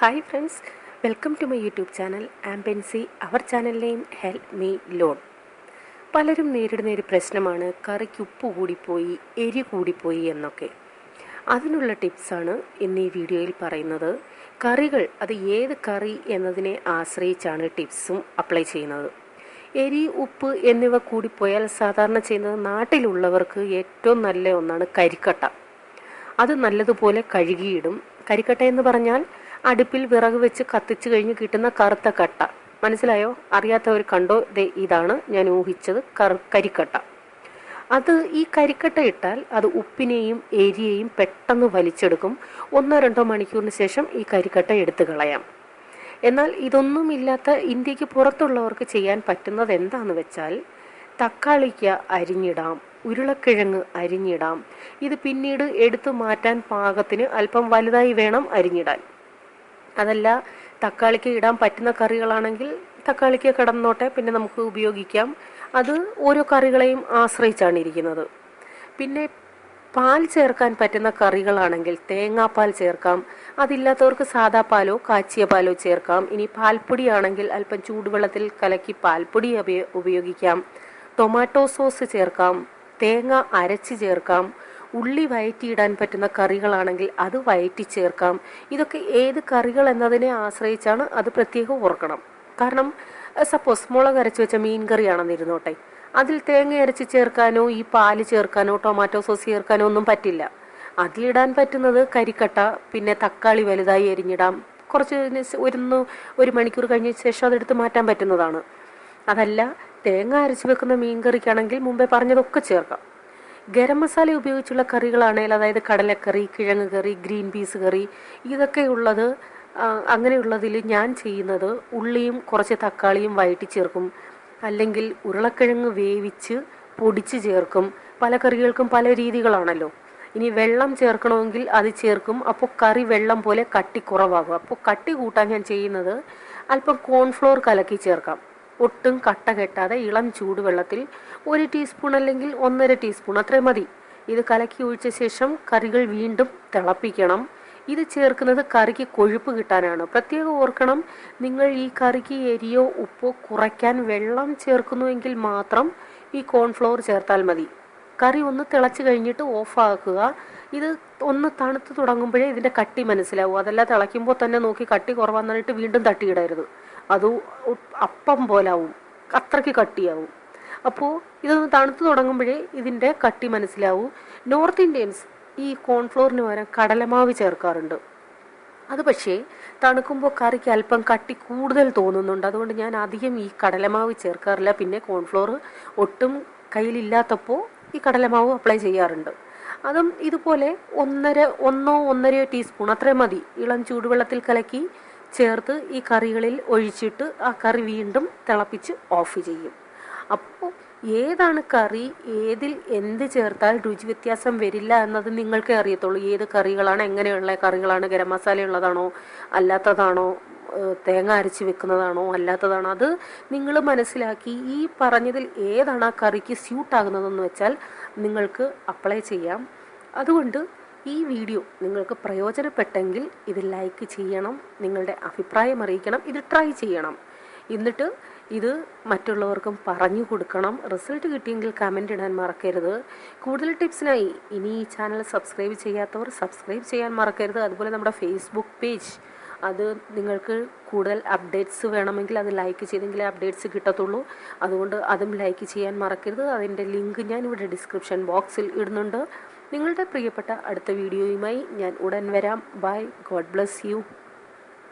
Hi friends welcome to my YouTube channel ആംബൻസി our name help me loan പലരും നേരിടുന്ന ഒരു പ്രശ്നമാണ് കറിക്ക് ഉപ്പ് കൂടിപ്പോയി എരി കൂടിപ്പോയി എന്നൊക്കെ. അതിനുള്ള ടിപ്സാണ് ഇന്ന് ഈ വീഡിയോയിൽ പറയുന്നത്. കറികൾ അത് ഏത് കറി എന്നതിനെ ആശ്രയിച്ചാണ് ടിപ്സും അപ്ലൈ ചെയ്യുന്നത്. എരി ഉപ്പ് എന്നിവ കൂടിപ്പോയാൽ സാധാരണ ചെയ്യുന്നത് നാട്ടിലുള്ളവർക്ക് ഏറ്റവും നല്ല ഒന്നാണ് കരിക്കട്ട. അത് നല്ലതുപോലെ കഴുകിയിടും. കരിക്കട്ട എന്ന് പറഞ്ഞാൽ അടുപ്പിൽ വിറക് വെച്ച് കത്തിച്ചു കഴിഞ്ഞ് കിട്ടുന്ന കറുത്ത കട്ട. മനസ്സിലായോ? അറിയാത്തവർ കണ്ടോ? ദേ ഇതാണ് ഞാൻ ഊഹിച്ചത് കറു കരിക്കട്ട. അത് ഈ കരിക്കട്ട ഇട്ടാൽ അത് ഉപ്പിനെയും എരിയെയും പെട്ടെന്ന് വലിച്ചെടുക്കും. ഒന്നോ രണ്ടോ മണിക്കൂറിന് ശേഷം ഈ കരിക്കട്ട എടുത്തു കളയാം. എന്നാൽ ഇതൊന്നുമില്ലാത്ത ഇന്ത്യയ്ക്ക് പുറത്തുള്ളവർക്ക് ചെയ്യാൻ പറ്റുന്നത് എന്താണെന്ന് വെച്ചാൽ തക്കാളിക്ക അരിഞ്ഞിടാം ഉരുളക്കിഴങ്ങ് അരിഞ്ഞിടാം. ഇത് പിന്നീട് എടുത്തു മാറ്റാൻ പാകത്തിന് അല്പം വലുതായി വേണം അരിഞ്ഞിടാൻ. അതല്ല തക്കാളിക്ക് ഇടാൻ പറ്റുന്ന കറികളാണെങ്കിൽ തക്കാളിക്ക് കിടന്നോട്ടെ പിന്നെ നമുക്ക് ഉപയോഗിക്കാം. അത് ഓരോ കറികളെയും ആശ്രയിച്ചാണ് ഇരിക്കുന്നത്. പിന്നെ പാൽ ചേർക്കാൻ പറ്റുന്ന കറികളാണെങ്കിൽ തേങ്ങാപ്പാൽ ചേർക്കാം. അതില്ലാത്തവർക്ക് സാദാ പാലോ കാച്ചിയ പാലോ ചേർക്കാം. ഇനി പാൽപ്പൊടിയാണെങ്കിൽ അല്പം ചൂടുവെള്ളത്തിൽ കലക്കി പാൽപ്പൊടി ഉപയോഗിക്കാം. ടൊമാറ്റോ സോസ് ചേർക്കാം. തേങ്ങ അരച്ച് ചേർക്കാം. ഉള്ളി വയറ്റിയിടാൻ പറ്റുന്ന കറികളാണെങ്കിൽ അത് വയറ്റി ചേർക്കാം. ഇതൊക്കെ ഏത് കറികൾ എന്നതിനെ ആശ്രയിച്ചാണ് അത് പ്രത്യേകം ഓർക്കണം. കാരണം സപ്പോസ് മുളക് അരച്ച് വെച്ച മീൻ കറിയാണെന്ന് ഇരുന്നോട്ടെ. അതിൽ തേങ്ങ അരച്ച് ചേർക്കാനോ ഈ പാൽ ചേർക്കാനോ ടൊമാറ്റോ സോസ് ചേർക്കാനോ ഒന്നും പറ്റില്ല. അതിലിടാൻ പറ്റുന്നത് കരിക്കട്ട പിന്നെ തക്കാളി വലുതായി എരിഞ്ഞിടാം കുറച്ച് ഒരുന്ന് ഒരു മണിക്കൂർ കഴിഞ്ഞ ശേഷം അതെടുത്ത് മാറ്റാൻ പറ്റുന്നതാണ്. അതല്ല തേങ്ങ അരച്ച് വെക്കുന്ന മീൻ കറിക്കാണെങ്കിൽ മുമ്പേ പറഞ്ഞതൊക്കെ ചേർക്കാം. ഗരം മസാല ഉപയോഗിച്ചുള്ള കറികളാണെങ്കിൽ അതായത് കടലക്കറി കിഴങ്ങ് കറി ഗ്രീൻ പീസ് കറി ഇതൊക്കെ ഉള്ളത് അങ്ങനെയുള്ളതിൽ ഞാൻ ചെയ്യുന്നത് ഉള്ളിയും കുറച്ച് തക്കാളിയും വഴറ്റി ചേർക്കും. അല്ലെങ്കിൽ ഉരുളക്കിഴങ്ങ് വേവിച്ച് പൊടിച്ച് ചേർക്കും. പല കറികൾക്കും പല രീതികളാണല്ലോ. ഇനി വെള്ളം ചേർക്കണമെങ്കിൽ അത് ചേർക്കും. അപ്പോൾ കറി വെള്ളം പോലെ കട്ടി കുറവാകും. അപ്പോൾ കട്ടി കൂട്ടാൻ ഞാൻ ചെയ്യുന്നത് അല്പം കോൺഫ്ലോർ കലക്കി ചേർക്കാം. ഒട്ടും കട്ട കെട്ടാതെ ഇളം ചൂടുവെള്ളത്തിൽ ഒരു ടീസ്പൂൺ അല്ലെങ്കിൽ ഒന്നര ടീസ്പൂൺ അത്രയും മതി. ഇത് കലക്കി ഒഴിച്ച ശേഷം കറികൾ വീണ്ടും തിളപ്പിക്കണം. ഇത് ചേർക്കുന്നത് കറിക്ക് കൊഴുപ്പ് കിട്ടാനാണ്. പ്രത്യേകം ഓർക്കണം നിങ്ങൾ ഈ കറിക്ക് എരിയോ ഉപ്പോ കുറയ്ക്കാൻ വെള്ളം ചേർക്കുന്നുവെങ്കിൽ മാത്രം ഈ കോൺഫ്ലവർ ചേർത്താൽ മതി. കറി ഒന്ന് തിളച്ച് കഴിഞ്ഞിട്ട് ഓഫാക്കുക. ഇത് ഒന്ന് തണുത്ത് തുടങ്ങുമ്പോഴേ ഇതിന്റെ കട്ടി മനസ്സിലാവും. അതല്ല തിളയ്ക്കുമ്പോൾ തന്നെ നോക്കി കട്ടി കുറവാന്നിട്ട് വീണ്ടും തട്ടിയിടരുത്. അത് അപ്പം പോലാവും. അത്രയ്ക്ക് കട്ടിയാവും. അപ്പോൾ ഇതൊന്ന് തണുത്ത് തുടങ്ങുമ്പോഴേ ഇതിന്റെ കട്ടി മനസ്സിലാവും. നോർത്ത് ഇന്ത്യൻസ് ഈ കോൺഫ്ലോറിന് പകരം കടലമാവ് ചേർക്കാറുണ്ട്. അത് പക്ഷേ തണുക്കുമ്പോൾ കറിക്ക് അല്പം കട്ടി കൂടുതൽ തോന്നുന്നുണ്ട്. അതുകൊണ്ട് ഞാൻ അധികം ഈ കടലമാവ് ചേർക്കാറില്ല. പിന്നെ കോൺഫ്ലോർ ഒട്ടും കയ്യിലില്ലാത്തപ്പോൾ ഈ കടലമാവ് അപ്ലൈ ചെയ്യാറുണ്ട്. അതും ഇതുപോലെ ഒന്നര ഒന്നോ ഒന്നരയോ ടീസ്പൂൺ അത്രയും മതി. ഇളം ചൂടുവെള്ളത്തിൽ കലക്കി ചേർത്ത് ഈ കറികളിൽ ഒഴിച്ചിട്ട് ആ കറി വീണ്ടും തിളപ്പിച്ച് ഓഫ് ചെയ്യും. അപ്പോൾ ഏതാണ് കറി ഏതിൽ എന്ത് ചേർത്താൽ രുചി വ്യത്യാസം വരില്ല എന്നത് നിങ്ങൾക്കേ അറിയത്തുള്ളൂ. ഏത് കറികളാണ് എങ്ങനെയുള്ള കറികളാണ് ഗരം മസാല ഉള്ളതാണോ അല്ലാത്തതാണോ തേങ്ങ അരച്ച് വെക്കുന്നതാണോ അല്ലാത്തതാണോ അത് നിങ്ങൾ മനസ്സിലാക്കി. ഈ പറഞ്ഞതിൽ ഏതാണ് ആ കറിക്ക് സ്യൂട്ടാകുന്നതെന്ന് വെച്ചാൽ നിങ്ങൾക്ക് അപ്ലൈ ചെയ്യാം. അതുകൊണ്ട് ഈ വീഡിയോ നിങ്ങൾക്ക് പ്രയോജനപ്പെട്ടെങ്കിൽ ഇത് ലൈക്ക് ചെയ്യണം നിങ്ങളുടെ അഭിപ്രായം അറിയിക്കണം ഇത് ട്രൈ ചെയ്യണം. എന്നിട്ട് ഇത് മറ്റുള്ളവർക്കും പറഞ്ഞു കൊടുക്കണം. റിസൾട്ട് കിട്ടിയെങ്കിൽ കമന്റ് ഇടാൻ മറക്കരുത്. കൂടുതൽ ടിപ്സിനായി ഇനി ഈ ചാനൽ സബ്സ്ക്രൈബ് ചെയ്യാത്തവർ സബ്സ്ക്രൈബ് ചെയ്യാൻ മറക്കരുത്. അതുപോലെ നമ്മുടെ ഫേസ്ബുക്ക് പേജ് അത് നിങ്ങൾക്ക് കൂടുതൽ അപ്ഡേറ്റ്സ് വേണമെങ്കിൽ അത് ലൈക്ക് ചെയ്തെങ്കിലേ അപ്ഡേറ്റ്സ് കിട്ടത്തുള്ളൂ. അതുകൊണ്ട് അതും ലൈക്ക് ചെയ്യാൻ മറക്കരുത്. അതിന്റെ ലിങ്ക് ഞാൻ ഇവിടെ ഡിസ്ക്രിപ്ഷൻ ബോക്സിൽ ഇടുന്നുണ്ട്. നിങ്ങളുടെ പ്രിയപ്പെട്ട അടുത്ത വീഡിയോയുമായി ഞാൻ ഉടൻ വരാം. By God bless you